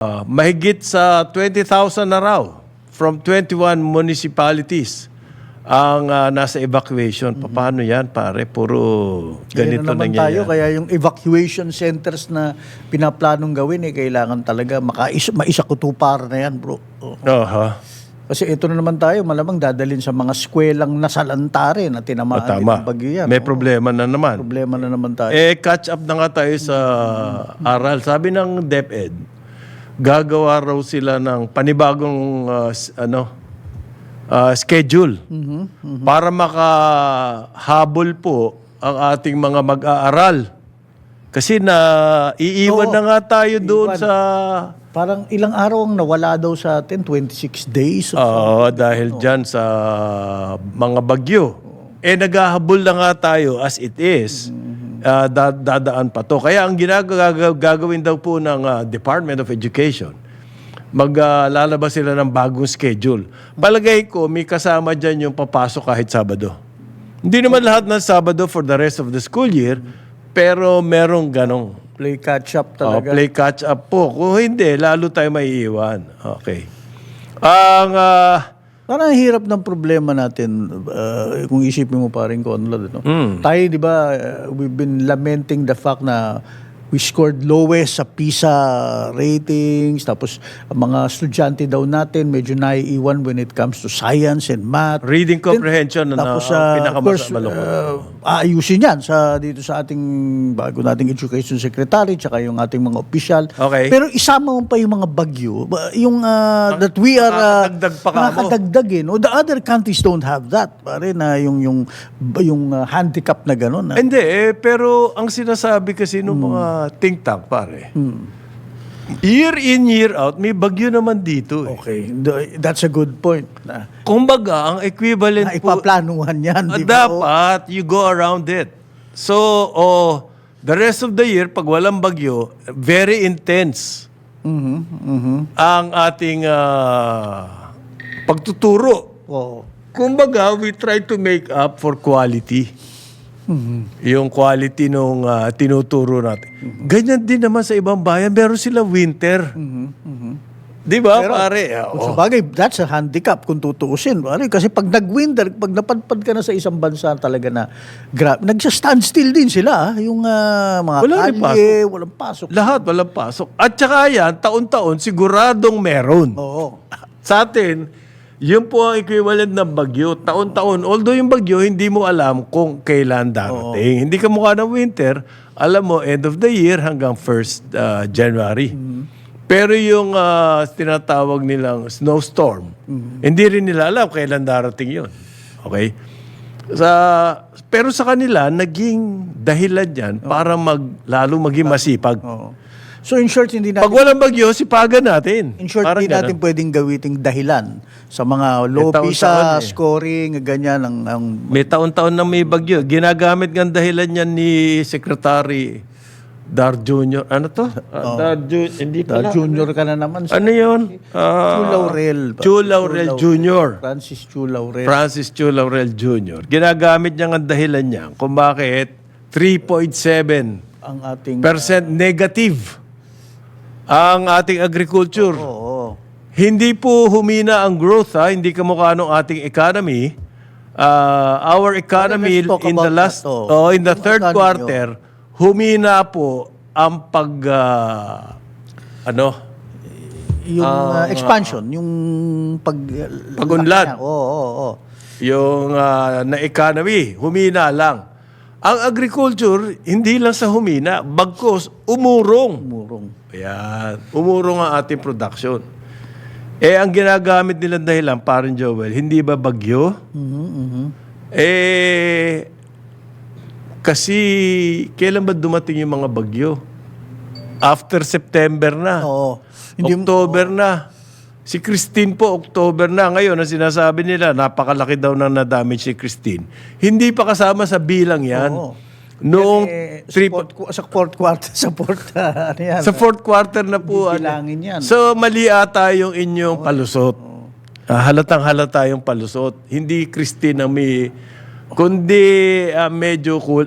Ah, mahigit sa 20,000 na raw from 21 municipalities ang ah, nasa evacuation. Paano yan, pare? Puro Kaya ganito na naman nangyayari. tayo, kaya yung evacuation centers na pinaplanong gawin, eh, kailangan talaga makais, maisakutupar na yan, bro. Oo. Aha. Kasi ito na naman tayo, malamang dadalhin sa mga skwelang nasalantare na tinamaan din Tama. ng bagyo yan. May Oo. problema na naman. Problema na naman tayo. Eh, catch up na nga tayo sa aral. Sabi ng DepEd, gagawa raw sila ng panibagong s- ano ah, schedule para makahabol po ang ating mga mag-aaral. Kasi na iiwan Oo. na nga tayo doon Iwan. sa Parang ilang araw ang nawala daw sa atin, 26 days. Oo, dahil dyan sa mga bagyo. Eh, naghahabol na nga tayo as it is. Ah, da- dadaan pa to. Kaya ang ginagawa gagawin daw po ng ah, Department of Education, maglalabas sila ng bagong schedule. Palagay ko, may kasama dyan yung papasok kahit Sabado. Hindi naman lahat ng Sabado for the rest of the school year, pero merong ganong Play catch up Oh, talaga. play catch up po. Kung hindi, lalo tayo maiiwan. Okay. Ang ah, Parang ang hirap ng problema natin uh, kung isipin mo pa rin Conrad. No? Hmm. Tayo, di ba, uh, we've been lamenting the fact na we scored lowest sa PISA ratings. Tapos, ang mga estudyante daw natin medyo naiiwan when it comes to science and math. reading comprehension na Tapos, uh, of pinakamasa course, malungkot. uh, aayusin yan sa, dito sa ating bago nating education secretary tsaka yung ating mga opisyal. Okay. Pero isama mo pa yung mga bagyo, ba- yung uh, that we are uh, pa ka nakakadagdag eh. No? The other countries don't have that. Pare na yung yung yung uh, handicap na gano'n. Hindi eh, pero ang sinasabi kasi ng mga think tank, pare, year in, year out, may bagyo naman dito eh. Okay, that's a good point. Na, Kumbaga, ang equivalent na po, ipaplanuhan yan. ah, di ba? dapat you go around it. So, oh, the rest of the year, pag walang bagyo, very intense Mhm, mhm. ang ating ah, pagtuturo. Oo. Kumbaga, we try to make up for quality. Yung quality nung ah, tinuturo natin. Ganyan din naman sa ibang bayan. Meron sila winter. Di ba, pare? Oh. sa bagay, that's a handicap kung tutuusin. Pare, kasi pag nag-winter, pag napadpad ka na sa isang bansa talaga na gra- nagsa-stand still din sila. ah. Yung ah, mga Wala rin kalye, walang pasok. Lahat walang pasok. At saka yan, taon-taon, siguradong meron. Oo. Sa atin, yun po ang equivalent ng bagyo. Taon-taon. Although yung bagyo, hindi mo alam kung kailan darating. Hindi ka mukha ng winter. Alam mo, end of the year hanggang 1st uh, January. Pero yung uh, tinatawag nilang snowstorm, hindi rin nila alam kailan darating yun. Okay? Sa, pero sa kanila, naging dahilan yan para mag, lalo maging masipag. Oo. So in short, hindi natin, Pag walang bagyo, sipagan natin. in short, Parang hindi natin ganun. pwedeng gawiting dahilan sa mga low taon-taon PISA eh. scoring, ganyan, ang, ang May taon-taon na may bagyo. Ginagamit ng dahilan yan ni Secretary Dar Jr. Ano to? Ah, Dar Ju- hindi Ah, pala. junior ka na naman. Ano yun? Ah, Chu Laurel. Chu Laurel Jr. Francis Chu Laurel. Francis Chu Laurel Jr. Ginagamit niya ang dahilan niya kung bakit 3.7% ang ating... negative ang ating agriculture. Oo. Hindi po humina ang growth ha, hindi kamukha ng ating economy. Uh, our economy in the last oh. oh, in the third quarter humina po ang pag ah, ano Yung uh, expansion, yung pag... Pag-unlad. Oo, oo, oo. yung ah, na economy humina lang. Ang agriculture hindi lang sa humina, bagkos umurong. Murong. Ayan, umurong ang ating production. Eh, ang ginagamit nilang dahilan, parang Joel, hindi ba bagyo? Mhm, mhm. Eh, kasi kailan ba dumating yung mga bagyo? After September na. Oo. Hindi October na. Si Christine po, October na. Ngayon, ang sinasabi nila, napakalaki daw na na-damage si Christine. Hindi pa kasama sa bilang yan. Oo. Noong Eh, sa, three, fourth, qu- sa fourth quarter, sa fourth, ah, ano yan? sa fourth quarter na po. ano. Yan. So, mali ata yung inyong palusot. Ah, halatang halata yung palusot. Hindi Christine ang may... Kundi ah, medyo cool.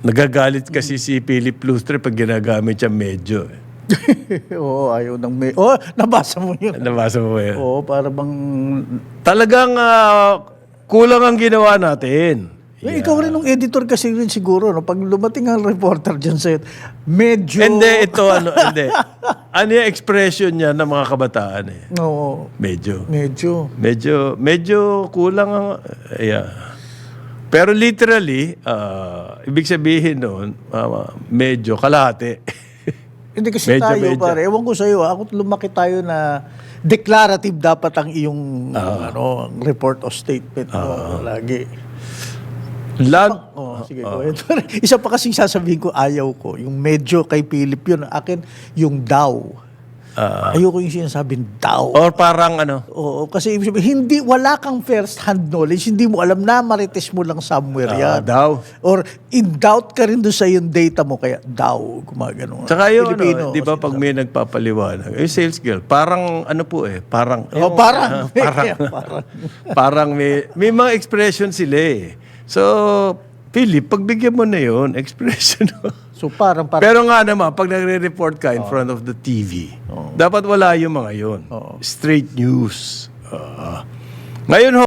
Nagagalit kasi si Philip Lustre pag ginagamit siya medyo. eh. Oo, ayaw ng may... Oh, nabasa mo yun. Nabasa mo yun? Oo, para bang... Talagang ah, kulang ang ginawa natin. Eh, Ikaw rin ng editor kasi rin siguro, no? pag lumating ang reporter dyan sa'yo, medyo... Hindi, ito ano, hindi. Ano yung expression niya ng mga kabataan eh? Oo, Medyo. medyo. Medyo, medyo kulang ang... Yeah. Pero literally, ah, ibig sabihin noon, ah, medyo kalahati. Hindi kasi Medyo, tayo, medyo. pare. Ewan ko sa'yo, ako lumaki tayo na declarative dapat ang iyong ano, ang report of statement mo lagi. Land, Oh, sige, go ahead. Isa pa kasing sasabihin ko, ayaw ko. Yung medyo kay Philip yun. Akin, yung daw. Ayoko yung sinasabing daw. or parang ano, Oo, kasi ibig sabihin, hindi, wala kang first-hand knowledge, hindi mo alam na marites mo lang somewhere ah, yan. daw. Or in doubt ka rin doon sa yung data mo, kaya daw, gumagano. Tsaka yung Filipino, ano, di ba kasi- pag may nagpapaliwanag, yung sales girl, parang ano po eh, parang, Oh, parang. Ah, parang, parang. parang may, may mga expression sila eh. So, Philip, pagbigyan mo na yun, expression. So parang, parang, Pero nga naman, pag nagre-report ka in front of the TV, dapat wala yung mga yun. Straight news. Ah. ngayon ho,